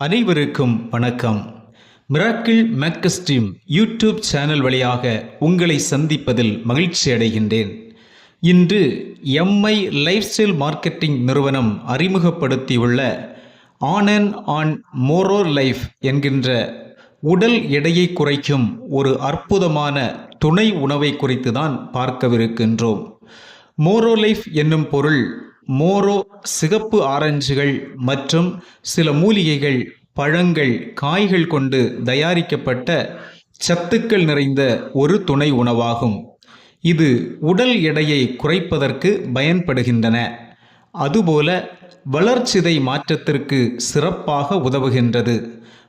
அனைவருக்கும் வணக்கம். Miracle மேக்கஸ்டீம் YouTube channel வழியாக உங்களை சந்திப்பதில் மகிழ்ச்சி அடைகின்றேன். இன்று எம்ஐ லைஃப் ஸ்டைல் மார்க்கெட்டிங் நிறுவனம் அறிமுகப்படுத்தியுள்ள on and on more life என்கின்ற உடல் எடையை குறைக்கும் ஒரு அற்புதமான துணை உணவை குறித்து தான் பார்க்கவிருக்கின்றோம். மோரோ லைஃப் என்னும் பொருள் மோரோ சிகப்பு ஆரஞ்சுகள் மற்றும் சில மூலிகைகள் பழங்கள் காய்கள் கொண்டு தயாரிக்கப்பட்ட சத்துக்கள் நிறைந்த ஒரு துணை உணவாகும். இது உடல் எடையை குறைப்பதற்கு பயன்படுகின்றன. அதுபோல வளர்ச்சிதை மாற்றத்திற்கு சிறப்பாக உதவுகின்றது.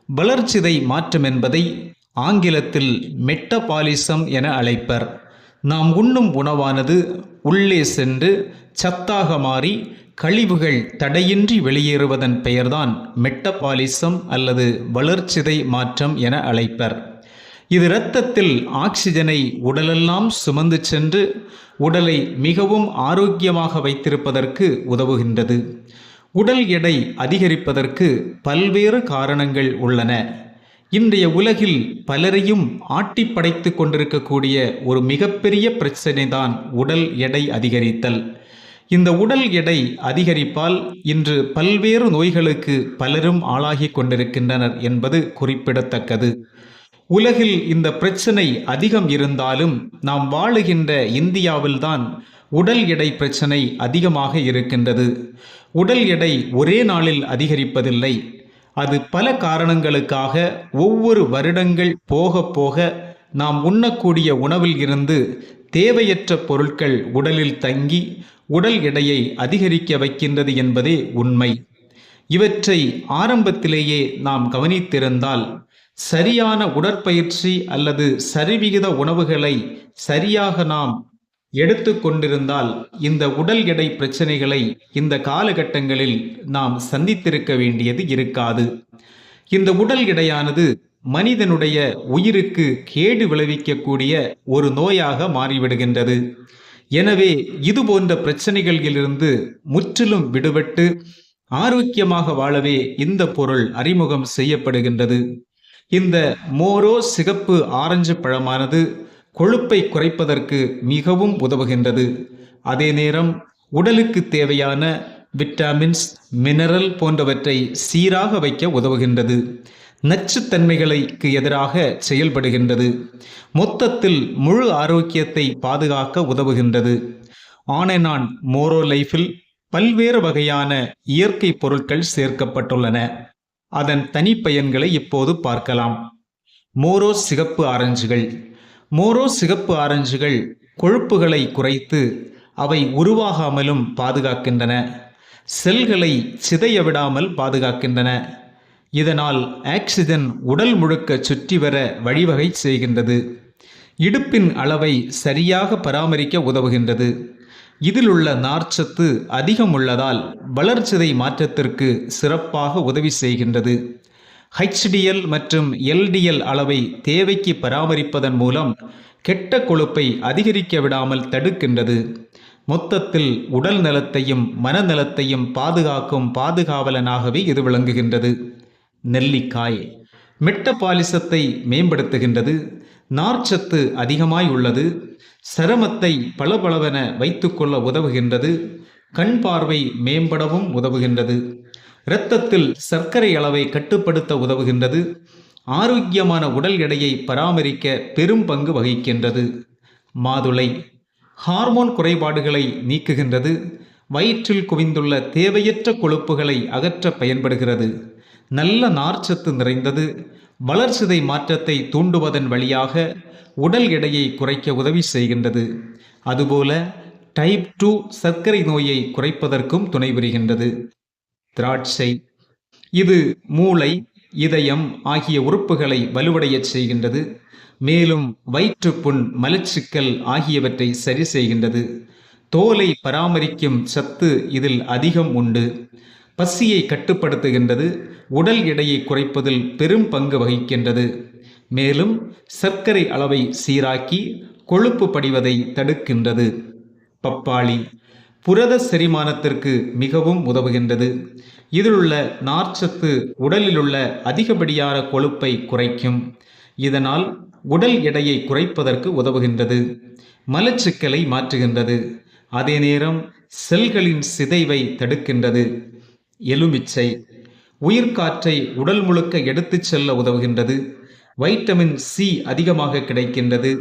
வளர்ச்சிதை மாற்றம் என்பதை ஆங்கிலத்தில் மெட்டபாலிசம் என அழைப்பர். நாம் உண்ணும் உணவானது உள்ளே சென்று சத்தாக மாறி கழிவுகள் தடையின்றி வெளியேறுவதன் பெயர்தான் மெட்டபாலிசம் அல்லது வளர்ச்சிதை மாற்றம் என அழைப்பர். இது இரத்தத்தில் ஆக்சிஜனை உடலெல்லாம் சுமந்து சென்று உடலை மிகவும் ஆரோக்கியமாக வைத்திருப்பதற்கு உதவுகின்றது. உடல் எடை அதிகரிப்பதற்கு பல்வேறு காரணங்கள் உள்ளன. இன்றைய உலகில் பலரையும் ஆட்டி படைத்து கொண்டிருக்கக்கூடிய ஒரு மிகப்பெரிய பிரச்சனை தான் உடல் எடை அதிகரித்தல். இந்த உடல் எடை அதிகரிப்பால் இன்று பல்வேறு நோய்களுக்கு பலரும் ஆளாகி கொண்டிருக்கின்றனர் என்பது குறிப்பிடத்தக்கது. உலகில் இந்த பிரச்சனை அதிகம் இருந்தாலும் நாம் வாழுகின்ற இந்தியாவில்தான் உடல் எடை பிரச்சனை அதிகமாக இருக்கின்றது. உடல் எடை ஒரே நாளில் அதிகரிப்பதில்லை அது பல காரணங்களுக்காக ஒவ்வொரு வருடங்கள் போக போக நாம் உண்ணக்கூடிய உணவில் இருந்து தேவையற்ற பொருட்கள் உடலில் தங்கி உடல் எடையை அதிகரிக்க வைக்கின்றது என்பதே உண்மை. இவற்றை ஆரம்பத்திலேயே நாம் கவனித்திருந்தால் சரியான உடற்பயிற்சி அல்லது சரிவிகித உணவுகளை சரியாக நாம் எடுத்து கொண்டிருந்தால் இந்த உடல் எடை பிரச்சனைகளை இந்த காலகட்டங்களில் நாம் சந்தித்திருக்க வேண்டியது இருக்காது. இந்த உடல் எடையானது மனிதனுடைய உயிருக்கு கேடு விளைவிக்கக்கூடிய ஒரு நோயாக மாறிவிடுகின்றது. எனவே இது போன்ற பிரச்சனைகளிலிருந்து முற்றிலும் விடுபட்டு ஆரோக்கியமாக வாழவே இந்த பொருள் அறிமுகம் செய்யப்படுகின்றது. இந்த மோரோ சிகப்பு ஆரஞ்சு பழமானது கொழுப்பை குறைப்பதற்கு மிகவும் உதவுகின்றது. அதே நேரம் உடலுக்கு தேவையான விட்டாமின்ஸ் மினரல் போன்றவற்றை சீராக வைக்க உதவுகின்றது. நச்சுத்தன்மைகளுக்கு எதிராக செயல்படுகின்றது. மொத்தத்தில் முழு ஆரோக்கியத்தை பாதுகாக்க உதவுகின்றது. ஆன் அண்ட் ஆன் மோரோ லைஃபில் பல்வேறு வகையான இயற்கை பொருட்கள் சேர்க்கப்பட்டுள்ளன. அதன் தனிப்பயன்களை இப்போது பார்க்கலாம். மோரோ சிகப்பு ஆரஞ்சுகள். மோரோ சிகப்பு ஆரஞ்சுகள் கொழுப்புகளை குறைத்து அவை உருவாகாமலும் பாதுகாக்கின்றன. செல்களை சிதைய விடாமல் பாதுகாக்கின்றன. இதனால் ஆக்சிஜன் உடல் முழுக்க சுற்றி வர வழிவகை செய்கின்றது. இடுப்பின் அளவை சரியாக பராமரிக்க உதவுகின்றது. இதில் உள்ள நார்ச்சத்து அதிகம் உள்ளதால் வளர்ச்சிதை மாற்றத்திற்கு சிறப்பாக உதவி செய்கின்றது. ஹெச்டிஎல் மற்றும் எல்டிஎல் அளவை தேவைக்கு பராமரிப்பதன் மூலம் கெட்ட கொழுப்பை அதிகரிக்க விடாமல் தடுக்கின்றது. மொத்தத்தில் உடல் நலத்தையும் மனநலத்தையும் பாதுகாக்கும் பாதுகாவலனாகவே இது விளங்குகின்றது. நெல்லிக்காய் மெட்டபாலிசத்தை மேம்படுத்துகின்றது. நார்ச்சத்து அதிகமாய் உள்ளது. சிரமத்தை பளபளவென வைத்துக்கொள்ள உதவுகின்றது. கண் பார்வை மேம்படவும் உதவுகின்றது. இரத்தத்தில் சர்க்கரை அளவை கட்டுப்படுத்த உதவுகின்றது. ஆரோக்கியமான உடல் எடையை பராமரிக்க பெரும் பங்கு வகிக்கின்றது. மாதுளை ஹார்மோன் குறைபாடுகளை நீக்குகின்றது. வயிற்றில் குவிந்துள்ள தேவையற்ற கொழுப்புகளை அகற்ற பயன்படுகிறது. நல்ல நார்ச்சத்து நிறைந்தது. வளர்ச்சிதை மாற்றத்தை தூண்டுவதன் வழியாக உடல் எடையை குறைக்க உதவி செய்கின்றது. அதுபோல டைப் டூ சர்க்கரை நோயை குறைப்பதற்கும் துணை புரிகின்றது. திராட்சை. இது மூளை இதயம் ஆகிய உறுப்புகளை வலுவடையச் செய்கின்றது. மேலும் வயிற்றுப்புண் மலச்சிக்கல் ஆகியவற்றை சரி செய்கின்றது. தோலை பராமரிக்கும் சத்து இதில் அதிகம் உண்டு. பசியை கட்டுப்படுத்துகின்றது. உடல் எடையை குறைப்பதில் பெரும் பங்கு வகிக்கின்றது. மேலும் சர்க்கரை அளவை சீராக்கி கொழுப்பு படிவதை தடுக்கின்றது. பப்பாளி புரத செரிமானத்திற்கு மிகவும் உதவுகின்றது. இதிலுள்ள நார்ச்சத்து உடலிலுள்ள அதிகப்படியான கொழுப்பை குறைக்கும். இதனால் உடல் எடையை குறைப்பதற்கு உதவுகின்றது. மலச்சிக்கலை மாற்றுகின்றது. அதே நேரம் செல்களின் சிதைவை தடுக்கின்றது. எலுமிச்சை உயிர்காற்றை உடல் முழுக்க எடுத்துச் செல்ல உதவுகின்றது. வைட்டமின் சி அதிகமாக கிடைக்கின்றது.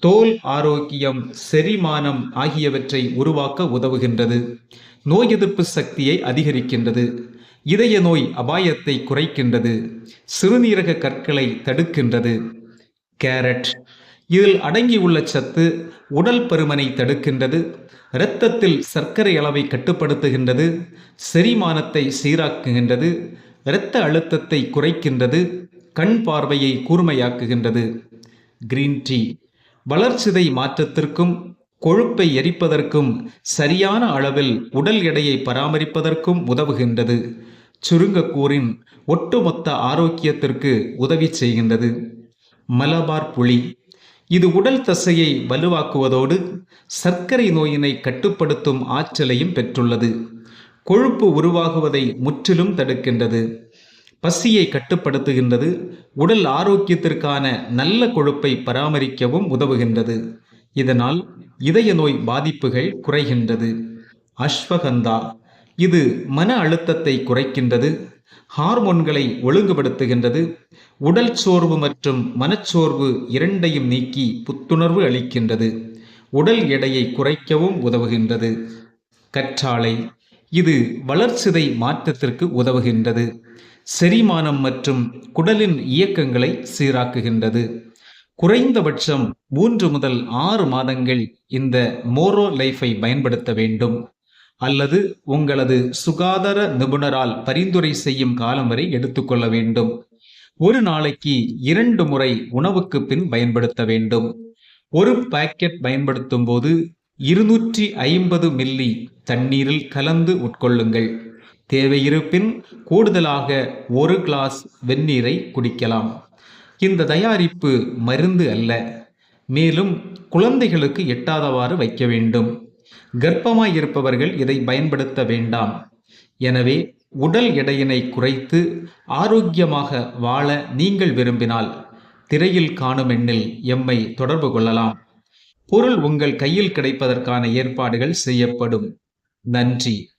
தோல் ஆரோக்கியம் செரிமானம் ஆகியவற்றை உருவாக்க உதவுகின்றது. நோய் எதிர்ப்பு சக்தியை அதிகரிக்கின்றது. இதய நோய் அபாயத்தை குறைக்கின்றது. சிறுநீரக கற்களை தடுக்கின்றது. கேரட். இதில் அடங்கியுள்ள சத்து உடல் பருமனை தடுக்கின்றது. இரத்தத்தில் சர்க்கரை அளவை கட்டுப்படுத்துகின்றது. செரிமானத்தை சீராக்குகின்றது. இரத்த அழுத்தத்தை குறைக்கின்றது. கண் பார்வையை கூர்மையாக்குகின்றது. Green tea. வளர்ச்சிதை மாற்றத்திற்கும் கொழுப்பை எரிப்பதற்கும் சரியான அளவில் உடல் எடையை பராமரிப்பதற்கும் உதவுகின்றது. சுருங்கக்கூறின் ஒட்டுமொத்த ஆரோக்கியத்திற்கு உதவி செய்கின்றது. மலபார் புளி. இது உடல் தசையை வலுவாக்குவதோடு சர்க்கரை நோயினை கட்டுப்படுத்தும் ஆற்றலையும் பெற்றுள்ளது. கொழுப்பு உருவாகுவதை முற்றிலும் தடுக்கின்றது. பசியை கட்டுப்படுத்துகின்றது. உடல் ஆரோக்கியத்திற்கான நல்ல கொழுப்பை பராமரிக்கவும் உதவுகின்றது. இதனால் இதய நோய் பாதிப்புகள் குறைகின்றது. அஸ்வகந்தா இது மன அழுத்தத்தை குறைக்கின்றது. ஹார்மோன்களை ஒழுங்குபடுத்துகின்றது. உடல் சோர்வு மற்றும் மனச்சோர்வு இரண்டையும் நீக்கி புத்துணர்வு அளிக்கின்றது. உடல் எடையை குறைக்கவும் உதவுகின்றது. கற்றாழை. இது வளர்சிதை மாற்றத்திற்கு உதவுகின்றது. செரிமானம் மற்றும் குடலின் இயக்கங்களை சீராக்குகின்றது. குறைந்தபட்சம் மூன்று முதல் ஆறு மாதங்கள் இந்த மோரோ லைஃபை பயன்படுத்த வேண்டும். அல்லது உங்களது சுகாதார நிபுணரால் பரிந்துரை செய்யும் காலம் வரை எடுத்துக்கொள்ள வேண்டும். ஒரு நாளைக்கு இரண்டு முறை உணவுக்கு பின் பயன்படுத்த வேண்டும். ஒரு பாக்கெட் பயன்படுத்தும் போது இருநூற்றி ஐம்பது மில்லி தண்ணீரில் கலந்து உட்கொள்ளுங்கள். தேவையிருப்பின் கூடுதலாக ஒரு கிளாஸ் வெந்நீரை குடிக்கலாம். இந்த தயாரிப்பு மருந்து அல்ல. மேலும் குழந்தைகளுக்கு எட்டாதவாறு வைக்க வேண்டும். கர்ப்பமாய் இருப்பவர்கள் இதை பயன்படுத்த வேண்டாம். எனவே உடல் எடையினை குறைத்து ஆரோக்கியமாக வாழ நீங்கள் விரும்பினால் திரையில் காணும் எண்ணில் எம்மை தொடர்பு கொள்ளலாம். பொருள் உங்கள் கையில் கிடைப்பதற்கான ஏற்பாடுகள் செய்யப்படும். நன்றி.